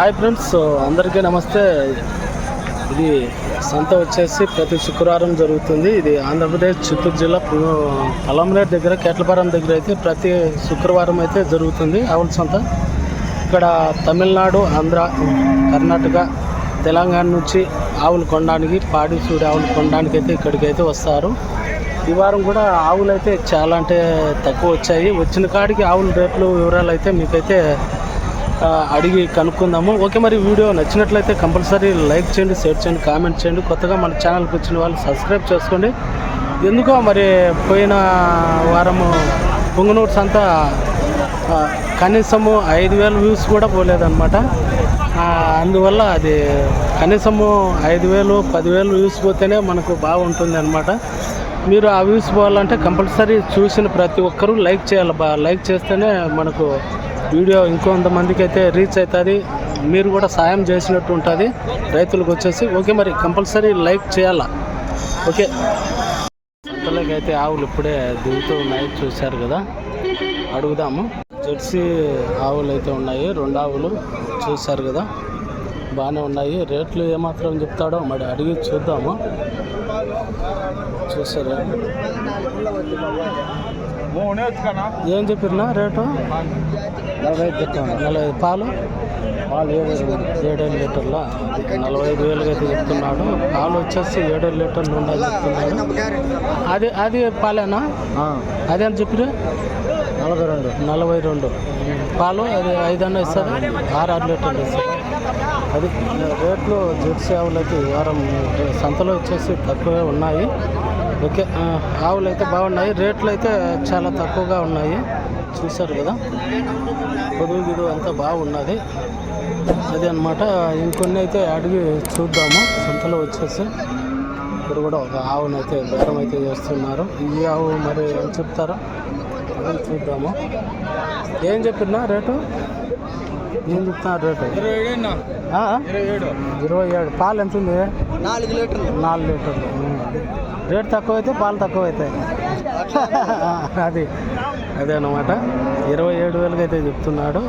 Hi friends అందరికీ నమస్తే. ఇది సంత వచ్చేసి ప్రతి శుక్రవారం జరుగుతుంది. ఇది ఆంధ్రప్రదేశ్ చిత్తూరు జిల్లా పలంనేరు దగ్గర కేట్లపారం దగ్గర అయితే ప్రతి శుక్రవారం అయితే జరుగుతుంది ఆవుల సంత. ఇక్కడ తమిళనాడు ఆంధ్ర కర్ణాటక తెలంగాణ నుంచి ఆవులు కొనడానికి పాడి చూడి ఆవులు కొనడానికి అయితే ఇక్కడికి అయితే వస్తారు. ఈ వారం కూడా ఆవులు అయితే చాలా అంటే తక్కువ వచ్చాయి. వచ్చిన కాడికి ఆవుల రేట్లు వివరాలు అయితే మీకైతే అడిగి కనుక్కుందాము. ఓకే మరి వీడియో నచ్చినట్లయితే కంపల్సరీ లైక్ చేయండి షేర్ చేయండి కామెంట్ చేయండి. కొత్తగా మన ఛానల్కి వచ్చిన వాళ్ళు సబ్స్క్రైబ్ చేసుకోండి. ఎందుకో మరి పోయిన వారము పొంగనూరు సంత కనీసము ఐదు వేల వ్యూస్ కూడా పోలేదన్నమాట. అందువల్ల అది కనీసము ఐదు వేలు పదివేలు వ్యూస్ పోతేనే మనకు బాగుంటుంది అనమాట మీరు ఆ వ్యూస్ పోవాలంటే కంపల్సరీ చూసిన ప్రతి ఒక్కరూ లైక్ చేయాలి బా లైక్ చేస్తేనే మనకు వీడియో ఇంకొంతమందికి అయితే రీచ్ అవుతుంది. మీరు కూడా సాయం చేసినట్టు ఉంటుంది. రైతులకు వచ్చేసి ఓకే మరి కంపల్సరీ లైక్ చేయాలా? ఓకే. అయితే ఆవులు ఇప్పుడే దిగుతూ ఉన్నాయి చూశారు కదా. అడుగుదాము. జెర్సీ ఆవులు అయితే ఉన్నాయి రెండు ఆవులు చూశారు కదా. బాగానే ఉన్నాయి. రేట్లు ఏమాత్రం చెప్తాడో మరి అడిగి చూద్దాము. చూసారా ఏం చెప్పినా రేటు? నలభై ఐదు చెప్తాను నలభై ఐదు పాలు. పాలు ఏడు ఏడేడు లీటర్ల నలభై ఐదు వేలుగా అయితే చెప్తున్నాడు. పాలు వచ్చేసి ఏడేడు లీటర్లు ఉండాలి చెప్తున్నాడు. అది అది పాలేనా? అదేంత చెప్పిరు నలభై రెండు. నలభై రెండు. పాలు అది ఐదన్నా ఇస్తారు? ఆరు ఆరు లీటర్లు ఇస్తారు? అది రేట్లు జెర్సీ ఆవులు అయితే ఈ వారం సంతలో వచ్చేసి తక్కువే ఉన్నాయి. ఓకే ఆవులు అయితే బాగున్నాయి. రేట్లు అయితే చాలా తక్కువగా ఉన్నాయి. చూశారు కదా? పొదుగు గిదు అంతా బాగున్నది. అది అనమాట ఇంకొన్ని అయితే అడిగి చూద్దాము. సంతలో వచ్చేసి ఇప్పుడు కూడా ఒక ఆవును అయితే బేరం అయితే చేస్తున్నారు ఈ ఆవు మరి ఏం చెప్తారో అది చూద్దాము. ఏం చెప్పినా రేటు? ఏం చెప్తున్నారు రేటు? ఇరవై ఏడు. పాలు ఎంత ఉంది? నాలుగు లీటర్లు. నాలుగు లీటర్లు. రేట్ తక్కువ అయితే పాలు తక్కువ అవుతాయి అది. అదే అనమాట ఇరవై ఏడు వేలకి అయితే చెప్తున్నాడు.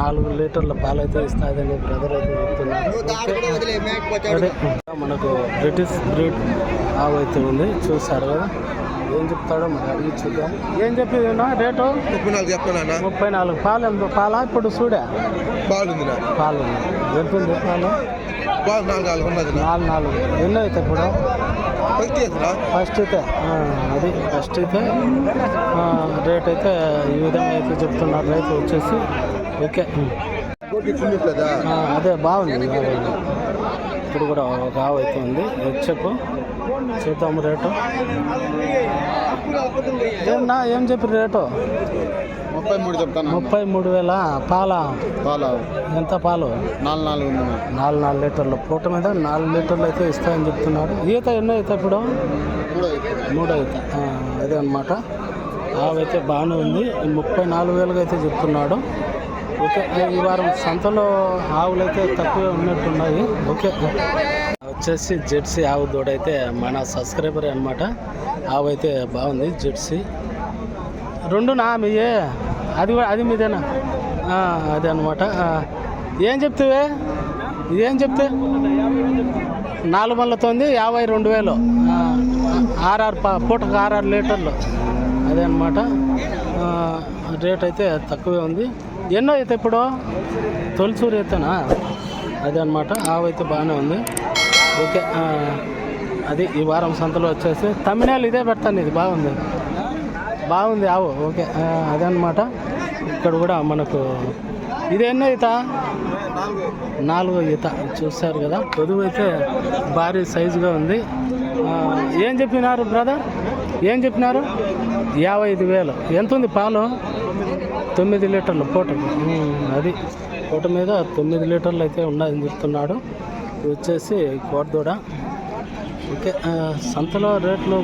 నాలుగు లీటర్ల పాలు అయితే ఇస్తాదని బ్రదర్ అయితే చెప్తున్నాడు. అదే. మనకు బ్రిటిష్ బ్రీడ్ ఆవు అయితే ఉంది. చూసారు కదా? ఏం చెప్తాడో మరి అడిగి చూద్దాం. ఏం చెప్పేదినా రేటు? ముప్పై నాలుగు చెప్తానా ముప్పై నాలుగు. పాలు ఎంత? పాలా? ఇప్పుడు చూడే బాగుంది నా పాలు ఎంత ఉంది పాలు? బాగు నాలుగు నాలుగు ఉన్నది నాలుగు నాలుగు. ఎన్నో అయితే ఇప్పుడు? ఫస్ట్ అయితే అది ఫస్ట్ అయితే ఆ, రేట్ అయితే ఈ విధంగా అయితే చెప్తున్నారు. రైతు వచ్చేసి ఓకే. అదే బాగుంది బాగుంది. ఇప్పుడు కూడా అయితే ఉంది చెప్పు? చూద్దాము రేటు. ఏమన్నా ఏం చెప్పి రేటు? ముప్పై మూడు చెప్తాను. ముప్పై మూడు వేల? పాల? పాలు. ఎంత పాలు? నాలుగు నాలుగు ఉంది నాలుగు నాలుగు లీటర్లు. పూట మీద నాలుగు లీటర్లు అయితే ఇస్తాయని చెప్తున్నాడు ఈత ఎన్నో అయితే ఇప్పుడు? మూడో ఆ, అదే అనమాట ఆవు అయితే బాగానే ఉంది. ముప్పై నాలుగు వేలుగా అయితే చెప్తున్నాడు. ఓకే. ఈ వారం సంతలో ఆవులు అయితే తక్కువే ఉన్నట్టున్నాయి. ఓకే. వచ్చేసి జెర్సీ ఆవు దూడైతే మన సబ్స్క్రైబర్ అనమాట ఆవు అయితే బాగుంది జెర్సీ రెండు నా మీయే. అది కూడా- అది మీదేనా? అదే అనమాట ఏం చెప్తావే? ఏం చెప్తే? నాలుగు వందలతోంది యాభై రెండు వేలు. ఆర్ఆర్ పూటకు ఆర్ఆర్ లీటర్లు. అదే అనమాట రేట్ అయితే తక్కువే ఉంది. ఎన్నో అయితే ఇప్పుడు? తొలిచూరు అయితేనా అదే అనమాట ఆవైతే బాగానే ఉంది. ఓకే అది ఈ వారం సంతలో వచ్చేసి తమిళనాడు ఇదే పెడతాను ఇది బాగుంది. బాగుంది ఆవు. ఓకే అదనమాట అదే ఇక్కడ కూడా మనకు ఇది ఎన్నో ఈత? నాలుగో ఈత. చూస్తారు కదా పొదువు అయితే భారీ సైజుగా ఉంది. ఏం చెప్పినారు బ్రదర్? ఏం చెప్పినారు? యాభై ఐదు వేలు. ఎంత ఉంది పాలు? తొమ్మిది లీటర్లు పూట. అది. పూట మీద తొమ్మిది లీటర్లు అయితే ఉన్నాయని చెప్తున్నాడు. వచ్చేసి కోటదూడ ఓకే సంతలో రేట్లు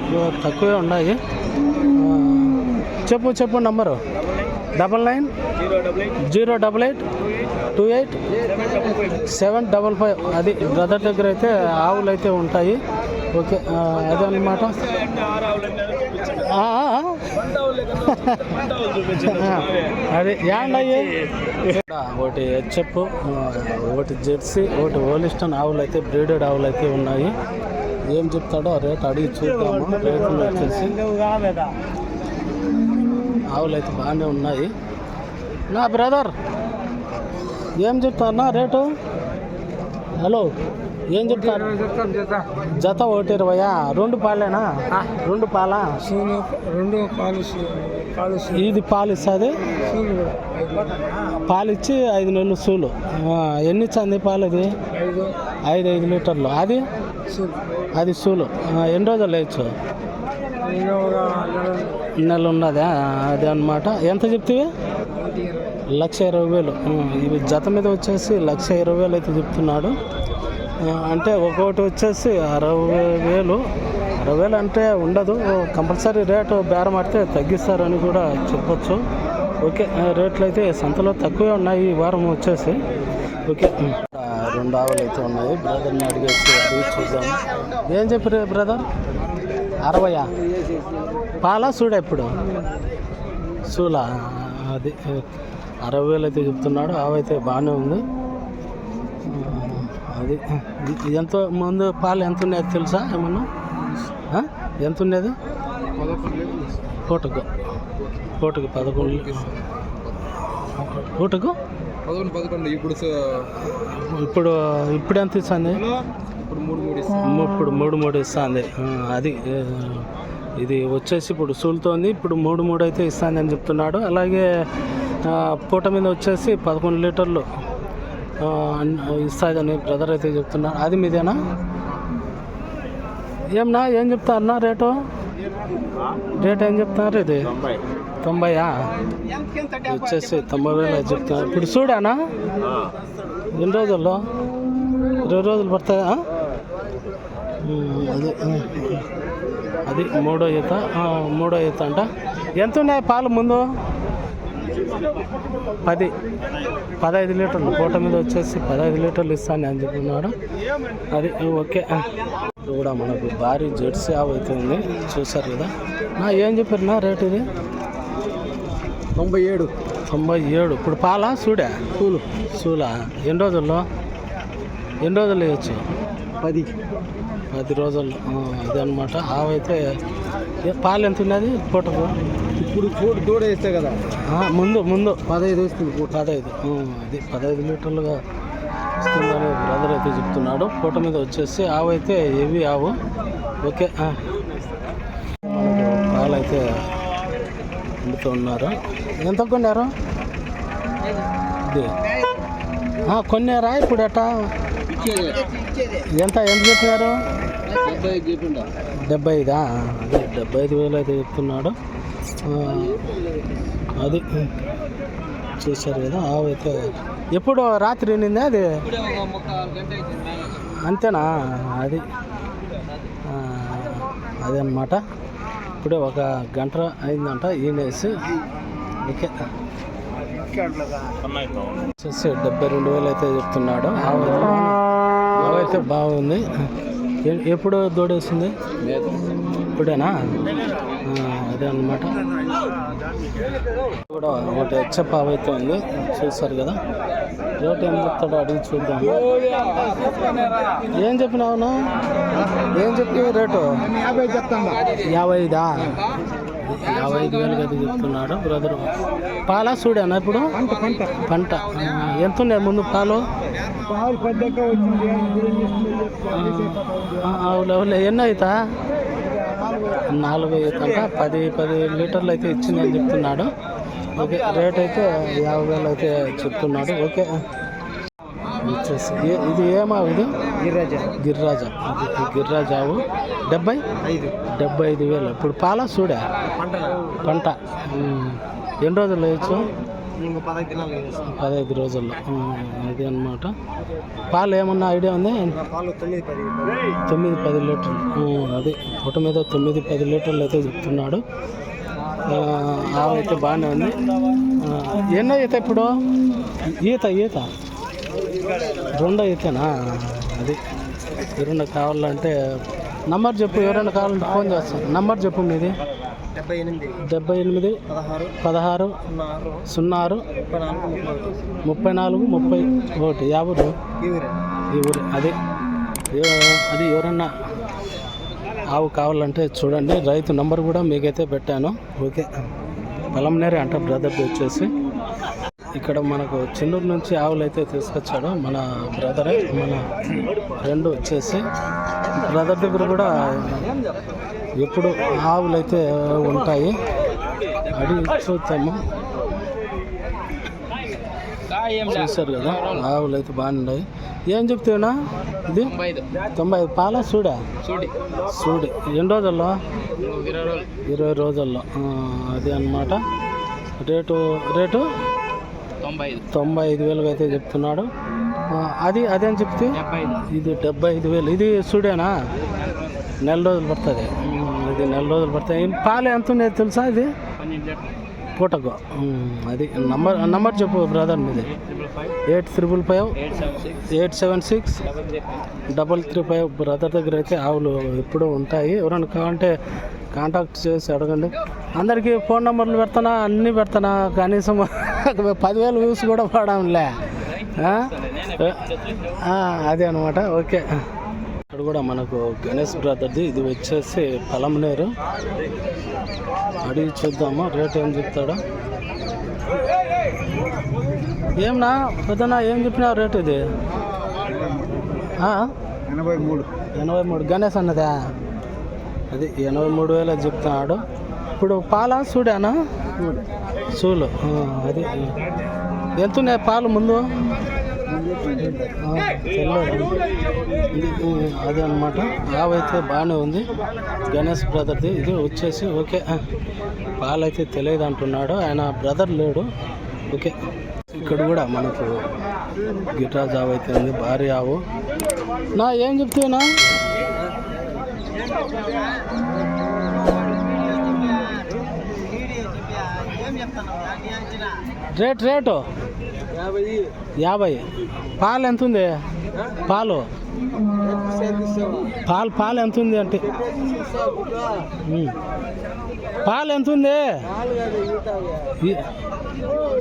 తక్కువే ఉన్నాయి. చెప్పు చెప్పు number. Double nine zero double eight two eight seven double five. అది బ్రదర్ దగ్గర అయితే ఆవులు అయితే ఉంటాయి. ఓకే అదే అనమాట ఆ. అది యాండయ్యి ఒకటి హెచ్ఎఫ్ ఒకటి జెర్సీ ఒకటి ఓలిస్టన్ ఆవులు అయితే బ్రీడెడ్ ఆవులు అయితే ఉన్నాయి. ఏం చెప్తాడో ఆ రేట్ అడిగి చూద్దాము. రేట్లు వచ్చేసి ఆవులు అయితే బాగానే ఉన్నాయి. నా బ్రదర్ ఏం చెప్తారు నా రేటు? హలో? ఏం చెప్తారు? జత ఒకటి ఇరవయా? రెండు పాలేనా? రెండు పాలా? రెండు పాలు ఇది పాలు ఇస్తుంది పాలు ఇచ్చి ఐదు నెలలు సూలు. ఎన్ని ఇచ్చింది పాలు అది? ఐదు. ఐదు లీటర్లు. అది? అది సూలు. ఎన్ని రోజులు వేయచ్చు? ఒక నెల ఉన్నదా? అది అన్నమాట. ఎంత చెప్తివి? లక్ష ఇరవై వేలు. ఇవి జత మీద వచ్చేసి లక్ష ఇరవై వేలు అయితే చెప్తున్నాడు. అంటే ఒక్కొక్కటి వచ్చేసి అరవై వేలు. అరవై వేలు అంటే ఉండదు. కంపల్సరీ రేటు బేరం ఆడితే తగ్గిస్తారని కూడా చెప్పొచ్చు. ఓకే రేట్లు అయితే సంతలో తక్కువే ఉన్నాయి ఈ వారం వచ్చేసి. ఓకే రెండు ఆవులు అయితే ఉన్నాయి. బ్రదర్ని అడిగేసి అడిగి చూద్దాం. ఏం చెప్పారు బ్రదర్? అరవయా? పాలా చూడ ఇప్పుడు సూలా? అది అరవై వేలు అయితే చెప్తున్నాడు. ఆవైతే బాగానే ఉంది. అది ఎంత ముందు పాలు ఎంత ఉండేది తెలుసా ఏమన్నా? ఎంత ఉండేది పూటకు. పూటకు పదకొండు పూటకు? పదకొండు పదకొండు. ఇప్పుడు ఇప్పుడు ఇప్పుడు ఎంత ఇస్తుంది? ఇప్పుడు మూడు మూడు ఇప్పుడు మూడు మూడు ఇస్తుంది. అది ఇది వచ్చేసి ఇప్పుడు సూలుతోంది. ఇప్పుడు మూడు మూడు అయితే ఇస్తుంది అని చెప్తున్నాడు. అలాగే పూట మీద వచ్చేసి పదకొండు లీటర్లు. ఇస్తుందని బ్రదర్ అయితే చెప్తున్నాను అది మీదేనా? ఏమన్నా ఏం చెప్తారన్నా రేటు? రేట్ ఏం చెప్తున్నారు ఇది? తొంభైయా? వచ్చేసి తొంభై వేలు అయితే చెప్తున్నారు. ఇప్పుడు చూడానా? ఎన్ని రోజుల్లో? ఇరవై రోజులు పడతాయా అది అది మూడో ఈత. మూడో ఈత అంట. ఎంత ఉన్నాయి పాలు ముందు? పది పదహైదు లీటర్లు. పూట మీద వచ్చేసి పదహైదు లీటర్లు ఇస్తాను అని చెప్తున్నాడు అది ఓకే. ఇది కూడా మనకు భారీ జెర్సీ ఆవు అయితే ఉంది. చూసారు కదా. నా ఏం చెప్పారు నా రేట్ ఇది? తొంభై ఏడు. తొంభై ఏడు. ఇప్పుడు పాలా సూడా? పూలు సూలా. ఎన్ని రోజుల్లో? ఎన్ని రోజులు వేయచ్చు పది. పది రోజుల్లో. అనమాట ఆవైతే పాలు ఎంత ఉన్నది? పూటకు ఇప్పుడు పూట దూడ వేస్తే కదా. ఆ, ముందు ముందు. పదహైదు వేస్తుంది పూట పదహైదు. అది పదహైదు లీటర్లుగా ఇస్తుందని బ్రదర్ అయితే చెప్తున్నాడు. పూట మీద వచ్చేసి ఆవు అయితే హెవీ ఆవు? ఓకే. మనకు పాలు అయితే అమ్ముతూ ఉన్నారు. ఎంత కొన్నారు? ఇది. ఆ, కొన్నారా ఇప్పుడు ఎట్టా ఎంత ఎంత చెప్పినారు. డెబ్బై ఐదా అదే డెబ్బై ఐదు వేలు అయితే చెప్తున్నాడు. అది చేశారు కదా ఆవు అయితే. ఎప్పుడు రాత్రి నిందా అది? అంతేనా? అది. అదనమాట అదే ఇప్పుడే ఒక గంట అయిందంట ఈనేసి ఓకే. వచ్చేసి డెబ్బై రెండు వేలు అయితే చెప్తున్నాడు. ఆవు అయితే బాగుంది. ఎప్పుడు దూడేసింది ఇప్పుడేనా? అదే అనమాట కూడా ఒకటి హెచ్చప్ ఆవు అయితే ఉంది చూస్తారు కదా? రేట్ ఏం చెప్తాడో అడిగి చూద్దాం. ఏం చెప్పినావునా ఏం చెప్పి రేటు? యాభై చెప్తాను యాభై ఐదా? యాభై ఐదు వేలు అయితే చెప్తున్నాడు బ్రదర్. పాలా చూడానా ఇప్పుడు? పంట ఎంత ఉన్నాయి ముందు పాలు? పాలు పెద్దగా వచ్చింది ఆ, అవులే అవులే. ఎన్ని అవుతా నాలుగు అవుతా పది పది లీటర్లు అయితే ఇచ్చింది అని చెప్తున్నాడు. ఓకే రేట్ అయితే యాభై వేలు అయితే చెప్తున్నాడు. ఓకే. ఇది ఏమా ఇది? గిరిరాజా. గిరిరాజావు డెబ్బై? ఐదు. డెబ్బై ఐదు వేలు. ఇప్పుడు పాల చూడా పంట. పంట. ఎన్ని రోజులు వేయచ్చు? పదహైదు రోజుల్లో. అది అన్నమాట. పాలు ఏమన్నా ఐడియా ఉంది? తొమ్మిది పది లీటర్లు. అది పొట్ట మీద తొమ్మిది పది లీటర్లు అయితే చెప్తున్నాడు. ఆవు అయితే బాగానే ఉంది. ఎన్నో ఈత ఇప్పుడు? ఈత ఈత. రెండో ఈతనా? అది. ఎవరైనా కావాలంటే నంబర్ చెప్పు ఎవరైనా కావాలంటే ఫోన్ చేస్తాను నంబర్ చెప్పు మీది. డెబ్బై ఎనిమిది. డెబ్బై ఎనిమిది పదహారు పదహారు సున్నా ఆరు ముప్పై నాలుగు ముప్పై ఒకటి. యాభై ఈ ఊరు. అది. అది ఎవరన్నా ఆవు కావాలంటే చూడండి. రైతు నంబర్ కూడా మీకైతే పెట్టాను. ఓకే. పలంనేరే అంట బ్రదర్ది వచ్చేసి. ఇక్కడ మనకు చెన్నూరు నుంచి ఆవులు అయితే తీసుకొచ్చాడు మన బ్రదరే మన ఫ్రెండ్ వచ్చేసి. బ్రదర్ దగ్గర కూడా ఎప్పుడు ఆవులు అయితే ఉంటాయి. అడిగి చూద్దాము. చూశారు కదా ఆవులు అయితే బాగున్నాయి ఏం చెప్తావునా ఇది? తొంభై ఐదు. పాల చూడా చూడి ఎన్ని రోజుల్లో? ఇరవై రోజుల్లో. అది అన్నమాట. Rate rate? తొంభై ఐదు. వేలుగా అయితే చెప్తున్నాడు. అది అదేం చెప్తే ఇది డెబ్బై ఐదు వేలు. ఇది చూడేనా నెల రోజులు పడుతుంది. ఇది నెల రోజులు పడుతుంది. పాలు ఎంత ఉన్నాయి తెలుసా ఇది? పూటకు అది నంబర్ నంబర్ చెప్పు బ్రదర్ మీది. Eight triple five eight seven six double three five. Brother దగ్గర అయితే ఆవులు ఎప్పుడూ ఉంటాయి. ఎవరైనా కావాలంటే కాంటాక్ట్ చేసి అడగండి. అందరికీ ఫోన్ నెంబర్లు పెడతానా? అన్నీ పెడతానా? కనీసం పదివేల వ్యూస్ కూడా పడంలే. అదే అనమాట ఓకే. ఇక్కడ కూడా మనకు గణేష్ బ్రదర్ది ఇది వచ్చేసి పలమనేరు. అడిగి చూద్దాము రేట్ ఏం చెప్తాడో. ఏమన్నా పెద్దనా ఏం చెప్పినావు రేట్ ఇది? ఆ? ఎనభై మూడు. ఎనభై మూడు. గణేష్ అన్నదా? అది ఎనభై మూడు వేలు చెప్తున్నాడు. ఇప్పుడు పాల చూడానా చూలు అది. ఎంత ఉన్నాయి పాలు ముందు? అదే అనమాట ఆవైతే బాగానే ఉంది. గణేష్ బ్రదర్ది ఇది వచ్చేసి ఓకే. పాలైతే తెలియదు అంటున్నాడు. ఆయన బ్రదర్ లేడు. ఓకే. ఇక్కడ కూడా మనకు గిటార్ జాబ్ అయితే ఉంది. భారీ ఆవు నా ఏం చెప్తున్నా? Rate rate. యాభై. పాలు ఎంత ఉంది పాలు. పాలు పాలు ఎంత ఉంది అంటే. పాలు ఎంత ఉంది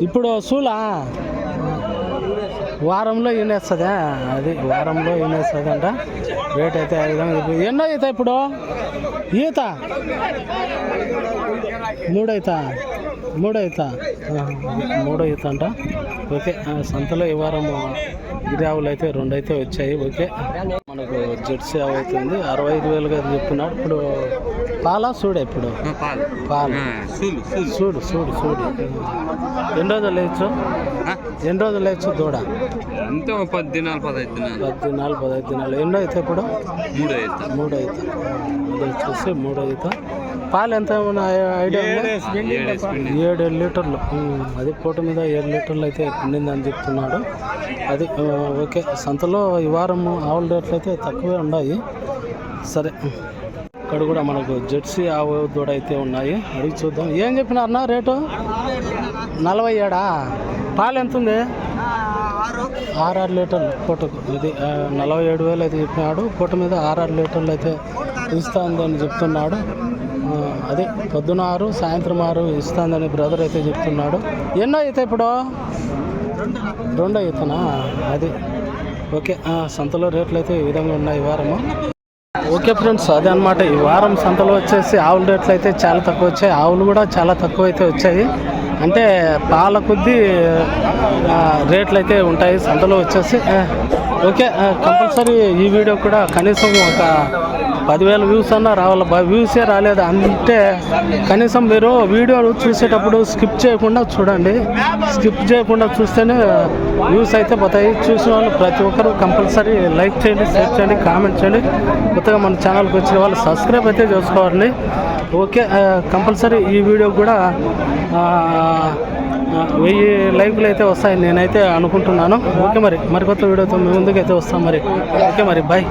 ఇప్పుడు సూలా? వారంలో ఈనేస్తుందా అది వారంలో ఈనేస్తుంది అంట రేట్ అయితే ఆ విధంగా చెప్పి- ఎన్నో ఈత ఇప్పుడు? ఈత? మూడైతా మూడైతా మూడో ఈత అంట. ఓకే సంతలో ఈ వారం గిరి ఆవులు అయితే రెండు అయితే వచ్చాయి. ఓకే. మనకు జెర్సీ ఆవు అయితే ఉంది అరవై ఐదు వేలుగా చెప్తున్నాడు. ఇప్పుడు పాలా చూడ ఇప్పుడు? పాలు. చూడు చూడు చూడు ఎన్ని రోజులు వేయచ్చు ఎన్ని రోజులు వేయచ్చు దూడ? అంతే పది దినాలు పదహైదు దినాలు. పది దినాలు పదహైదు దినాలు. ఎన్నో అయితే ఇప్పుడు? మూడు అవుతా మూడు అయితే ఇది వచ్చేసి మూడు అయితే పాలు ఎంత? ఏడు లీటర్లు. అది పూట మీద ఏడు లీటర్లు అయితే పిండిందని చెప్తున్నాడు. అది ఓకే. సంతలో ఈ వారం ఆవుల రేట్లు అయితే తక్కువే ఉన్నాయి. సరే. ఇక్కడ కూడా మనకు జెర్సీ ఆవు దూడ అయితే ఉన్నాయి. అడిగి చూద్దాం. ఏం చెప్పినారన్నా రేటు? నలభై ఏడా? పాలు ఎంత ఉంది? ఆర్ఆర్ లీటర్లు పూటకు. ఇది నలభై ఏడు వేలు అయితే చెప్పినాడు. పూట మీద ఆర్ఆర్ లీటర్లు అయితే ఇస్తుందని చెప్తున్నాడు. ఆ, అదే పొద్దున ఆరు సాయంత్రం ఆరు ఇస్తుందని బ్రదర్ అయితే చెప్తున్నాడు. ఎన్నో అయితే ఇప్పుడు? రెండో అవుతానా అది. ఓకే సంతలో రేట్లు అయితే ఈ విధంగా ఉన్నాయి ఈ వారము. ఓకే ఫ్రెండ్స్ అదే అనమాట ఈ వారం సంతలో వచ్చేసి ఆవుల రేట్లు అయితే చాలా తక్కువ వచ్చాయి. ఆవులు కూడా చాలా తక్కువ అయితే వచ్చాయి. అంటే పాల కొద్దీ రేట్లు అయితే ఉంటాయి సంతలో వచ్చేసి. ఓకే కంపల్సరీ ఈ వీడియో కూడా కనీసం ఒక పదివేల వ్యూస్ అన్నా రావాలి వ్యూసే రాలేదు. అంటే కనీసం మీరు వీడియో చూసేటప్పుడు స్కిప్ చేయకుండా చూడండి. స్కిప్ చేయకుండా చూస్తేనే వ్యూస్ అయితే పోతాయి. చూసిన వాళ్ళు ప్రతి ఒక్కరు కంపల్సరీ లైక్ చేయండి షేర్ చేయండి కామెంట్ చేయండి. కొత్తగా మన ఛానల్కి వచ్చిన వాళ్ళు సబ్స్క్రైబ్ అయితే చేసుకోవాలి ఓకే కంపల్సరీ ఈ వీడియో కూడా వెయ్యి లైక్లు అయితే వస్తాయి. నేనైతే అనుకుంటున్నాను. ఓకే మరి మరి కొత్త వీడియోతో మీ ముందుకైతే వస్తాం మరి. ఓకే మరి బాయ్